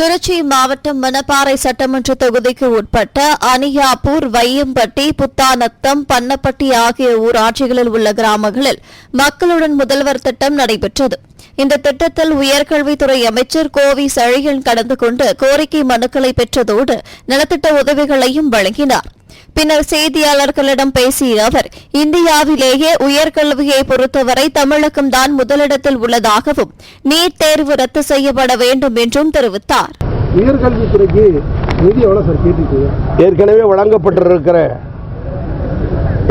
திருச்சி மாவட்டம் மணப்பாறை சட்டமன்ற தொகுதிக்கு உட்பட்ட அனியாப்பூர் வையம்பட்டி புத்தானத்தம் பன்னப்பட்டி ஆகிய ஊராட்சிகளில் உள்ள கிராமங்களில் மக்களுடன் முதல்வர் திட்டம் நடைபெற்றது. இந்த திட்டத்தில் உயர்கல்வித்துறை அமைச்சர் கோவி சழியன் கலந்து கொண்டு கோரிக்கை மனுக்களை பெற்றதோடு நலத்திட்ட உதவிகளையும் வழங்கினார். பின்னர் செய்தியாளர்களிடம் பேசிய அவர் இந்தியாவிலேயே உயர்கல்வியை பொறுத்தவரை தமிழகம்தான் முதலிடத்தில் உள்ளதாகவும் நீட் தேர்வு ரத்து செய்யப்பட வேண்டும் என்றும் தெரிவித்தார். உயர்கல்வித்துறைக்கு நிதி எவ்வளோ சார் கேட்டிருக்கீங்க? ஏற்கனவே வழங்கப்பட்டிருக்கிற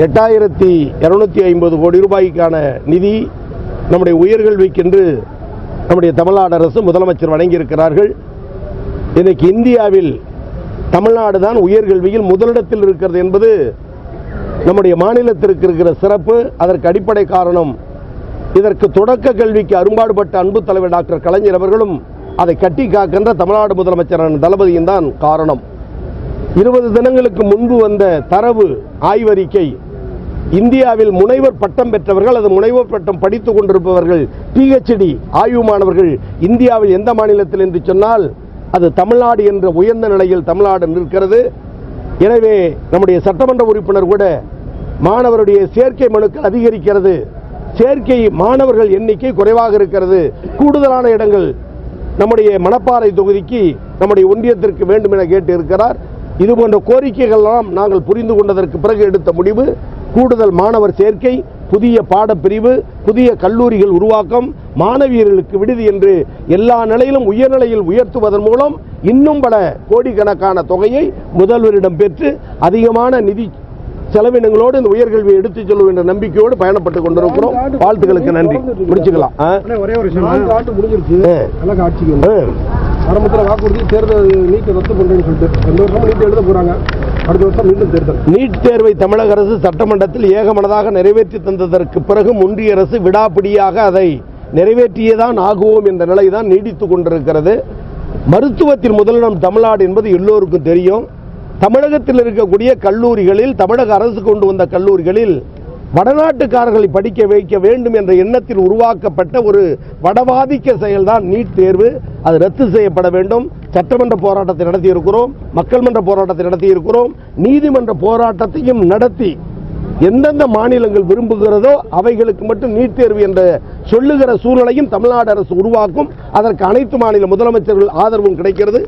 எட்டாயிரத்தி இருநூத்தி ஐம்பது கோடி ரூபாய்க்கான நிதி நம்முடைய உயர்கல்விக்கென்று நம்முடைய தமிழ்நாடு அரசு முதலமைச்சர் வழங்கியிருக்கிறார்கள். இன்னைக்கு இந்தியாவில் தமிழ்நாடு தான் உயர்கல்வியில் முதலிடத்தில் இருக்கிறது என்பது நம்முடைய மாநிலத்திற்கு இருக்கிற சிறப்பு. அதற்கு அடிப்படை காரணம் இதற்கு தொடக்க கல்விக்கு அரும்பாடுபட்ட அன்பு தலைவர் டாக்டர் கலைஞர் அவர்களும் அதை கட்டி காக்கின்ற தமிழ்நாடு முதலமைச்சரான தளபதியும் தான் காரணம். இருபது தினங்களுக்கு முன்பு வந்த தரவு ஆய்வறிக்கை இந்தியாவில் முனைவர் பட்டம் பெற்றவர்கள் அது முனைவர் பட்டம் படித்துக் கொண்டிருப்பவர்கள் பிஹெச்டி ஆய்வு மாணவர்கள் இந்தியாவில் எந்த மாநிலத்தில் என்று சொன்னால் அது தமிழ்நாடு என்ற உயர்ந்த நிலையில் தமிழ்நாடு நிற்கிறது. எனவே நம்முடைய சட்டமன்ற உறுப்பினர் கூட மாணவருடைய சேர்க்கை மனுக்கள் அதிகரிக்கிறது. சேர்க்கை மாணவர்கள் எண்ணிக்கை குறைவாக இருக்கிறது. கூடுதலான இடங்கள் நம்முடைய மணப்பாறை தொகுதிக்கு நம்முடைய ஒன்றியத்திற்கு வேண்டும் என கேட்டு இருக்கிறார். இது போன்ற கோரிக்கைகள் எல்லாம் நாங்கள் புரிந்து கொண்டதற்கு பிறகு எடுத்த முடிவு. கூடுதல் மாணவர் சேர்க்கை புதிய பாடப்பிரிவு புதிய கல்லூரிகள் உருவாக்கம் மாணவியர்களுக்கு விடுதி என்று எல்லா நிலையிலும் உயர்நிலையில் உயர்த்துவதன் மூலம் இன்னும் பல கோடிக்கணக்கான தொகையை முதல்வரிடம் பெற்று அதிகமான நிதி செலவினங்களோடு இந்த உயர்கல்வியை எடுத்துச் செல்லும் என்ற நம்பிக்கையோடு பயணப்பட்டு கொண்டிருக்கிறோம். வாழ்த்துக்களுக்கு நன்றி. முடிச்சுக்கலாம். ஒரே ஒரு விஷயம் ஆரம்பத்தில் வாக்குறுதி தேர்தல் நீட்டை ரத்து பண்ணுறேன்னு சொல்லிட்டு ரெண்டு வருஷம் நீட் எழுத போகிறாங்க அடுத்த வருஷம் மீண்டும் தேர்தல். நீட் தேர்வை தமிழக அரசு சட்டமன்றத்தில் ஏகமனதாக நிறைவேற்றி தந்ததற்கு பிறகு ஒன்றிய அரசு விடாப்பிடியாக அதை நிறைவேற்றியேதான் ஆகுவோம் என்ற நிலைதான் நீடித்து கொண்டிருக்கிறது. மருத்துவத்தின் முதலிடம் தமிழ்நாடு என்பது எல்லோருக்கும் தெரியும். தமிழகத்தில் இருக்கக்கூடிய கல்லூரிகளில் தமிழக அரசு கொண்டு வந்த கல்லூரிகளில் வடநாட்டுக்காரர்களை படிக்க வைக்க வேண்டும் என்ற எண்ணத்தில் உருவாக்கப்பட்ட ஒரு வடவாதிக்க செயல்தான் நீட் தேர்வு. அது ரத்து செய்யப்பட வேண்டும். சட்டமன்ற போராட்டத்தை நடத்தியிருக்கிறோம். மக்கள் மன்ற போராட்டத்தை நடத்தியிருக்கிறோம். நீதிமன்ற போராட்டத்தையும் நடத்தி எந்தெந்த மாநிலங்கள் விரும்புகிறதோ அவைகளுக்கு மட்டும் நீட் தேர்வு என்ற சொல்லுகிற சூழ்நிலையும் தமிழ்நாடு அரசு உருவாக்கும். அதற்கு அனைத்து மாநில முதலமைச்சர்கள் ஆதரவும் கிடைக்கிறது.